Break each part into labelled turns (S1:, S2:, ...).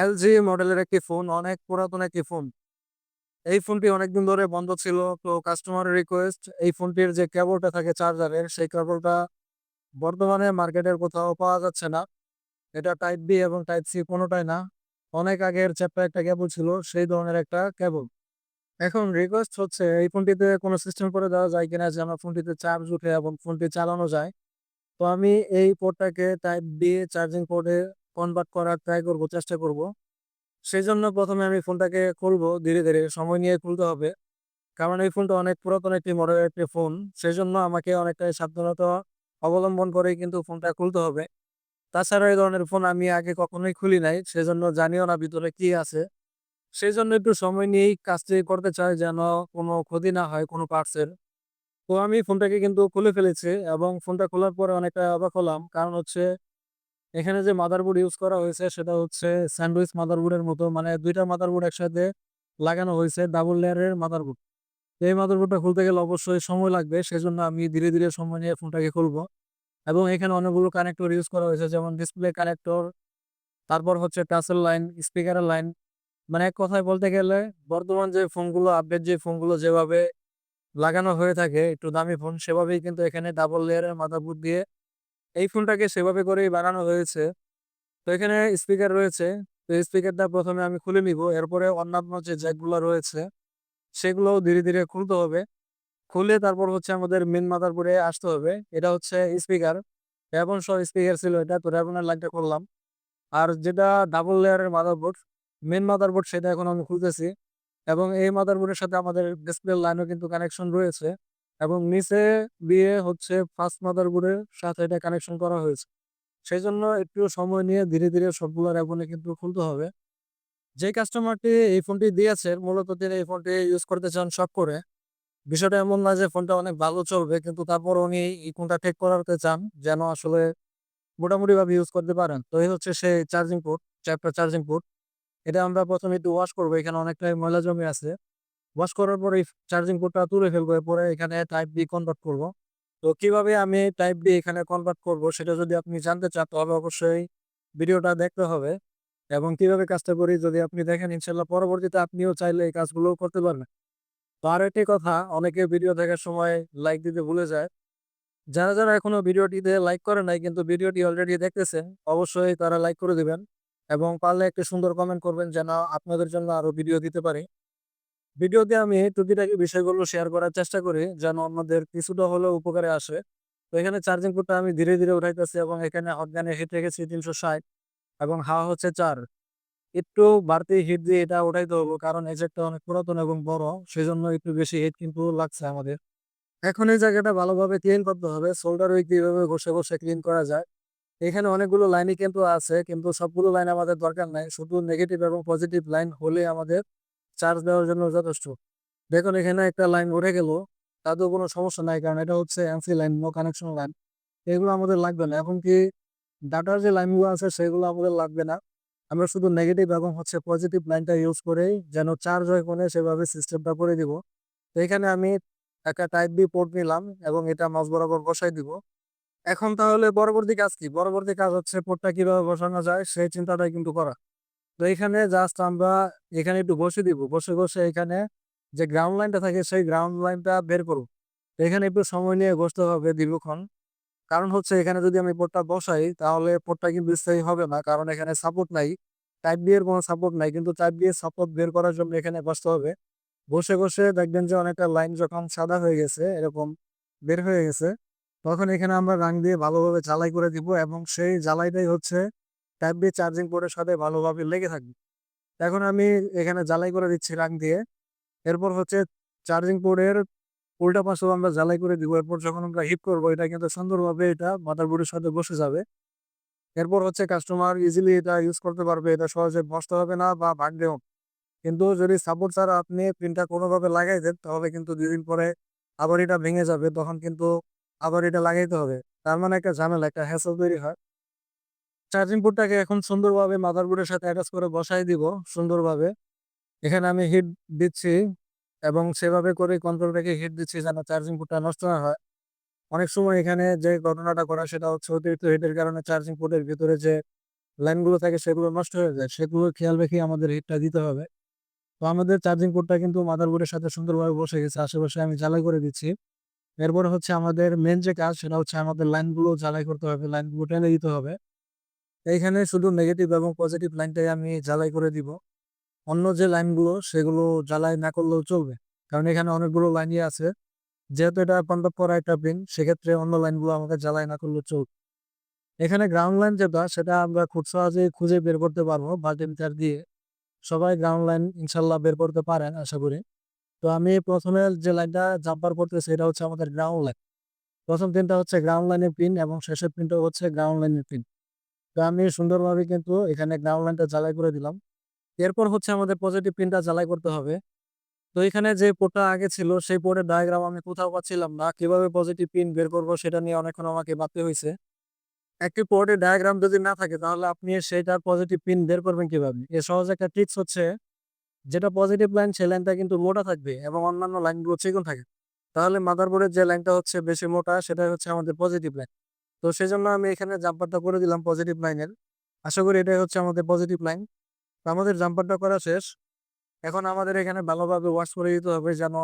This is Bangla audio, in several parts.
S1: এলজি মডেলের একটি ফোন, অনেক পুরাতন একটি ফোন। এই ফোনটি অনেকদিন ধরে বন্ধ ছিল। তো কাস্টমারের রিকোয়েস্ট এই ফোনটির যে কেবলটা থাকে চার্জারের, সেই কেবলটা বর্তমানে মার্কেটের কোথাও পাওয়া যাচ্ছে না। এটা টাইপ বি এবং টাইপ সি কোনোটাই না। অনেক আগের চ্যাপ্টা একটা কেবল ছিল, সেই ধরনের একটা কেবল। এখন রিকোয়েস্ট হচ্ছে এই ফোনটিতে কোনো সিস্টেম করে দেওয়া যায় কিনা যেন ফোনটিতে চার্জ উঠে এবং ফোনটি চালানো যায়। তো আমি এই পোর্টটাকে টাইপ বি চার্জিং পোর্টে কনভার্ট করার ট্রাই করব, চেষ্টা করব। সেই জন্য প্রথমে আমি ফোনটাকে খুলবো ধীরে, ধীরে সময় নিয়ে খুলতে হবে। কারণ এই ফোনটা অনেক পুরাতন একটি মডেলের একটি ফোন। সেই জন্য আমাকে অনেকটাই সাবধানতা অবলম্বন করে কিন্তু ফোনটা খুলতে হবে। তাছাড়া এই ধরনের ফোন আমি আগে কখনোই খুলি নাই। সেজন্য জানিও না ভিতরে কি আছে। সেই জন্য একটু সময় নিয়েই কাজটি করতে চাই যেন কোনো ক্ষতি না হয় কোনো পার্টসের। তো আমি ফোনটাকে কিন্তু খুলে ফেলেছি এবং ফোনটা খোলার পরে অনেকটা অবাক হলাম। কারণ হচ্ছে এখানে যে মাদারবোর্ড ইউজ করা হয়েছে সেটা হচ্ছে স্যান্ডউইচ মাদারবোর্ডের মতো মানে ২ টা মাদারবোর্ড একসাথে লাগানো হয়েছে ডাবল লেয়ারের মাদারবোর্ড। এই মাদারবোর্ডটা খুলতে গেলে অবশ্যই সময় লাগবে। সেজন্য আমি ধীরে, ধীরে সময় নিয়ে ফোনটাকে খুলবো। এবং এখানে অনেকগুলো কানেক্টর ইউজ করা হয়েছে যেমন ডিসপ্লে কানেক্টর, তারপর হচ্ছে টাচের লাইন, স্পিকারের লাইন। মানে এক কথায় বলতে গেলে বর্তমান যে ফোনগুলো আপডেট যে ফোনগুলো যেভাবে লাগানো হয়ে থাকে একটু দামি ফোন সেভাবেই কিন্তু এখানে ডাবল লেয়ারের মাদারবোর্ড দিয়ে এই ফোনটাকে সেভাবে করেই বানানো হয়েছে। তো এখানে স্পিকার রয়েছে। তো স্পিকারটা প্রথমে আমি খুলে নিবো। এরপরে অন্যান্য যে জ্যাকগুলা রয়েছে সেগুলোও ধীরে, ধীরে খুলতে হবে। খুলে তারপর হচ্ছে আমাদের মেইন মাদারবোর্ডে আসতে হবে। এটা হচ্ছে স্পিকার। রেবন সহ স্পিকার ছিল এটা। তো রেবনের লাইনটা করলাম। আর যেটা ডাবল লেয়ারের মাদারবোর্ড, মেইন মাদারবোর্ড সেটা এখন আমি খুলতেছি। এবং এই মাদারবোর্ডের সাথে আমাদের ডিসপ্লে লাইনও কিন্তু কানেকশন রয়েছে। এবং নিচে দিয়ে হচ্ছে ফার্স্ট মাদারবোর্ডের সাথে এটা কানেকশন করা হয়েছে। সেই জন্য একটু সময় নিয়ে ধীরে, ধীরে সবগুলো রেবনে কিন্তু খুলতে হবে। যে কাস্টমারটি এই ফোনটি দিয়েছে মূলত তিনি এই ফোনটি ইউজ করতে চান শখ করে। বিষয়টা এমন না যে ফোনটা অনেক ভালো চলবে কিন্তু তারপর উনি এই ফোনটা ঠিক করাতে চান যেন আসলে মোটামুটিভাবে ইউজ করতে পারেন। তো এই হচ্ছে সেই charging port, chapter charging port. এটা আমরা প্রথমে একটু ওয়াশ করব। এখানে অনেকটাই ময়লা জমে আছে। ওয়াশ করার পরে চার্জিং পোর্টটা তুলে ফেলব। এরপরে এখানে টাইপ বি কনভার্ট করব। তো কীভাবে আমি টাইপ বি এখানে কনভার্ট করব সেটা যদি আপনি জানতে চান তাহলে অবশ্যই ভিডিওটা দেখতে হবে। এবং কীভাবে কাজটা করি যদি আপনি দেখেন ইনশাল্লাহ পরবর্তীতে আপনিও চাইলে এই কাজগুলোও করতে পারবেন। তো আর একটি কথা অনেকে ভিডিও দেখার সময় লাইক দিতে ভুলে যায়। যারা, যারা এখনও ভিডিওটিতে লাইক করে নাই কিন্তু ভিডিওটি অলরেডি দেখতেছেন অবশ্যই তারা লাইক করে দিবেন। এবং পারলে একটি সুন্দর কমেন্ট করবেন যেন আপনাদের জন্য আরও ভিডিও দিতে পারি। ভিডিওতে আমি টুকিটাকি বিষয়গুলো শেয়ার করার চেষ্টা করি যেন অন্যদের কিছুটা হলেও উপকারে আসে। তো এখানে চার্জিং পোর্টটা আমি ধীরে, ধীরে উঠাইতেছি এবং এখানে হট হিট রেখেছি ৩৬০ এবং হাওয়া হচ্ছে ৪। একটু বাড়তি হিট দিয়ে এটা উঠাইতে হব কারণ এই জ্যাকটা অনেক পুরাতন এবং বড়। সেজন্য একটু বেশি হিট কিন্তু লাগছে আমাদের। এখন এই জায়গাটা ভালোভাবে ক্লিন করতে হবে। সোল্ডার উইক কীভাবে ঘষে, ঘষে ক্লিন করা যায়। এখানে অনেকগুলো লাইনই কিন্তু আছে কিন্তু সবগুলো লাইন আমাদের দরকার নাই। শুধু নেগেটিভ এবং পজিটিভ লাইন হলে আমাদের চার্জ দেওয়ার জন্য যথেষ্ট। দেখুন এখানে একটা লাইন উঠে গেল। তাতেও কোনো সমস্যা নাই কারণ এটা হচ্ছে MC line, no connection line. এগুলো আমাদের লাগবে না। এখন কি ডাটার যে লাইনগুলো আছে সেগুলো আমাদের লাগবে না। আমরা শুধু নেগেটিভ এবং হচ্ছে পজিটিভ লাইনটা ইউজ করেই যেন চার্জ হয় কোনে সেভাবে সিস্টেমটা করে দিব। তো এখানে আমি একটা টাইপ বি পোর্ট নিলাম এবং এটা মাছ বরাবর বসাই দিব। এখন তাহলে পরবর্তী কাজ কি? পরবর্তী কাজ হচ্ছে পোর্টটা কীভাবে বসানো যায় সেই চিন্তাটাই কিন্তু করা। তো এখানে জাস্ট আমরা এখানে একটু বসে দিব। বসে, বসে এখানে যে গ্রাউন্ড লাইনটা থাকে সেই গ্রাউন্ড লাইনটা বের করব। এখানে একটু সময় নিয়ে বসতে হবে দীর্ঘক্ষণ। কারণ হচ্ছে এখানে যদি আমি পোর্টটা বসাই তাহলে পোর্টটা কিন্তু স্থায়ী হবে না। কারণ এখানে সাপোর্ট নাই। টাইপ বি এর কোনো সাপোর্ট নাই। কিন্তু টাইপ বি এর সাপোর্ট বের করার জন্য এখানে বসতে হবে। বসে, বসে দেখবেন যে অনেকটা লাইন যখন সাদা হয়ে গেছে এরকম বের হয়ে গেছে। তখন এখানে আমরা রাং দিয়ে ভালোভাবে জ্বালাই করে দিব এবং সেই জ্বালাইটাই হচ্ছে টাইপ বি চার্জিং পোর্টের সাথে ভালোভাবে লেগে থাকবে। এখন আমি এখানে জ্বালাই করে দিচ্ছি রাং দিয়ে। এরপর হচ্ছে চার্জিং পোর্টের উল্টা পাশেও আমরা ঝালাই করে দিব। এরপর যখন আমরা হিট করব এটা কিন্তু সুন্দরভাবে এটা মাদারবোর্ডের সাথে বসে যাবে। এরপর হচ্ছে কাস্টমার ইজিলি এটা ইউজ করতে পারবে। এটা সহজে নষ্ট হবে না বা ভাঙবেও। কিন্তু যদি সাপোর্ট ছাড়া আপনি পিনটা কোনোভাবে লাগাই দেন তাহলে কিন্তু ২ দিন পরে আবার এটা ভেঙে যাবে। তখন কিন্তু আবার এটা লাগাইতে হবে। তার মানে একটা ঝামেলা, একটা হ্যাসেল তৈরি হয়। চার্জিং পোর্টটাকে এখন সুন্দরভাবে মাদারবোর্ডের সাথে অ্যাটাচ করে বসাই দিব, সুন্দরভাবে। এখানে আমি হিট দিচ্ছি এবং সেভাবে করেই কন্ট্রোলটাকে হিট দিচ্ছি যেন চার্জিং পোর্টটা নষ্ট না হয়। অনেক সময় এখানে যে ঘটনাটা ঘটে সেটা হচ্ছে অতিরিক্ত হিটের কারণে চার্জিং পোর্টের ভিতরে যে লাইনগুলো থাকে সেগুলো নষ্ট হয়ে যায়, সেগুলো খেয়াল রেখে আমাদের হিটটা দিতে হবে তো আমাদের চার্জিং পোর্টটা কিন্তু মাদারবোর্ডের সাথে সুন্দরভাবে বসে গেছে, আশেপাশে আমি জ্বালাই করে দিচ্ছি এরপরে হচ্ছে আমাদের মেন যে কাজ সেটা হচ্ছে আমাদের লাইনগুলো জ্বালাই করতে হবে লাইনগুলো টেনে দিতে হবে এইখানে শুধু নেগেটিভ এবং পজিটিভ লাইনটাই আমি জ্বালাই করে দিব। অন্য যে লাইনগুলো সেগুলো জ্বালাই না করলেও চলবে। কারণ এখানে অনেকগুলো লাইনই আছে। যেহেতু এটা কন্ট্যাক্ট করা একটা পিন সেক্ষেত্রে অন্য লাইনগুলো আমাকে জ্বালাই না করলেও চলবে। এখানে গ্রাউন্ড লাইন যেটা, সেটা আমরা খুব সহজেই খুঁজে বের করতে পারব মাল্টিমিটার দিয়ে। সবাই গ্রাউন্ড লাইন ইনশাল্লাহ বের করতে পারেন, আশা করি। তো আমি প্রথমে যে লাইনটা জাম্পার করতেছি, এটা হচ্ছে আমাদের গ্রাউন্ড লাইন প্রথম পিনটা হচ্ছে গ্রাউন্ড লাইনের পিন এবং শেষের পিনটা হচ্ছে গ্রাউন্ড লাইনের পিন তো আমি সুন্দরভাবে কিন্তু এখানে গ্রাউন্ড লাইনটা জ্বালাই করে দিলাম। এরপর হচ্ছে আমাদের পজিটিভ পিনটা জ্বালাই করতে হবে। তো এখানে যে পোর্টটা আগে ছিল, সেই পোর্টের ডায়াগ্রাম আমি কোথাও পাচ্ছিলাম না। কীভাবে পজিটিভ পিন বের করব সেটা নিয়ে অনেকক্ষণ আমাকে ভাবতে হয়েছে। একটি পোর্টের ডায়াগ্রাম যদি না থাকে, তাহলে আপনি সেটার পজিটিভ পিন বের করবেন কীভাবে? এর সহজ একটা ট্রিক্স হচ্ছে, যেটা পজিটিভ লাইন সেই লাইনটা কিন্তু মোটা থাকবে এবং অন্যান্য লাইনগুলো চিকন থাকে। তাহলে মাদারবোর্ডের যে লাইনটা হচ্ছে বেশি মোটা, সেটাই হচ্ছে আমাদের পজিটিভ লাইন তো সেই জন্য আমি এখানে জাম্পারটা করে দিলাম পজিটিভ লাইনের আশা করি এটাই হচ্ছে আমাদের পজিটিভ লাইন তো আমাদের জাম্পারটা করা শেষ। এখন আমাদের এখানে ভালোভাবে ওয়াশ করে দিতে হবে যেন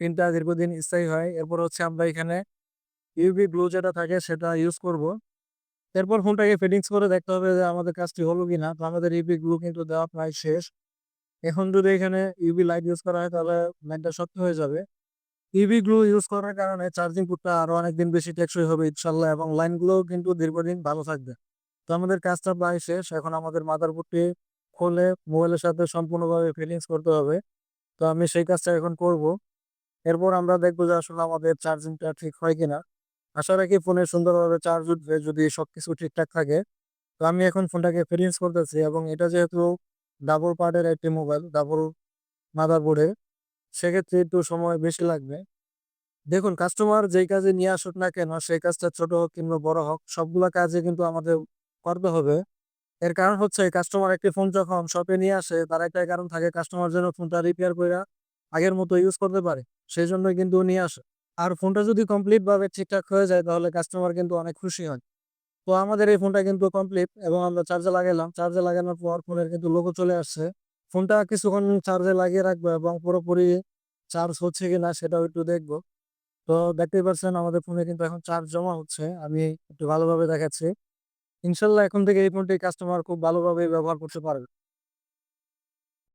S1: পিনটা দীর্ঘদিন স্থায়ী হয়। এরপর হচ্ছে আমরা এখানে ইউবি গ্লু যেটা থাকে সেটা ইউজ করব। এরপর ফোনটাকে ফিটিংস করে দেখতে হবে যে আমাদের কাজটি হলো কিনা। তো আমাদের ইউবি গ্লু কিন্তু দেওয়া প্রায় শেষ। এখন যদি এখানে ইউবি লাইট ইউজ করা হয় তাহলে লাইনটা শক্ত হয়ে যাবে। ইউবি গ্লু ইউজ করার কারণে চার্জিং পোর্টটা আরও অনেকদিন বেশি টেকসই হবে ইনশাল্লাহ এবং লাইনগুলো কিন্তু দীর্ঘদিন ভালো থাকবে। তো আমাদের কাজটা প্রায় শেষ। এখন আমাদের মাদার মাদারবোর্ডটি খুলে মোবাইলের সাথে সম্পূর্ণভাবে ফিটিংস করতে হবে। তো আমি সেই কাজটা এখন করব। এরপর আমরা দেখব যে আসলে আমাদের চার্জিংটা ঠিক হয় কিনা। আশা রাখি ফোনে সুন্দরভাবে চার্জ উঠবে যদি সবকিছু ঠিকঠাক থাকে। তো আমি এখন ফোনটাকে ফিলিংস করতেছি এবং এটা যেহেতু ডাবল পার্টের একটি মোবাইল ডাবল মাদারবোর্ডের সেক্ষেত্রে একটু সময় বেশি লাগবে। দেখুন কাস্টমার যেই কাজে নিয়ে আসুক না কেন সেই কাজটা ছোট হোক কিংবা বড় হোক, সবগুলা কাজে কিন্তু আমাদের করতে হবে। এর কারণ হচ্ছে কাস্টমার একটি ফোন যখন শপে নিয়ে আসে, তার একটা কারণ থাকে কাস্টমার যেন ফোনটা রিপেয়ার করে আগের মতো ইউজ করতে পারে সেই জন্যই কিন্তু নিয়ে আসে। আর ফোনটা যদি কমপ্লিট ভাবে ঠিকঠাক হয়ে যায়, তাহলে কাস্টমার কিন্তু অনেক খুশি হয়। তো আমাদের এই ফোনটা কিন্তু কমপ্লিট এবং আমরা চার্জে লাগাইলাম। চার্জে লাগানোর পর ফোনের কিন্তু লোগো চলে আসছে। ফোনটা কিছুক্ষণ চার্জে লাগিয়ে রাখব এবং পুরোপুরি চার্জ হচ্ছে কি না সেটাও একটু দেখব। তো দেখতেই পাচ্ছেন আমাদের ফোনে কিন্তু এখন চার্জ জমা হচ্ছে, আমি একটু ভালোভাবে দেখাচ্ছি। ইনশাল্লাহ এখন থেকে এই ফোনটি কাস্টমার খুব ভালোভাবে ব্যবহার করতে পারবে।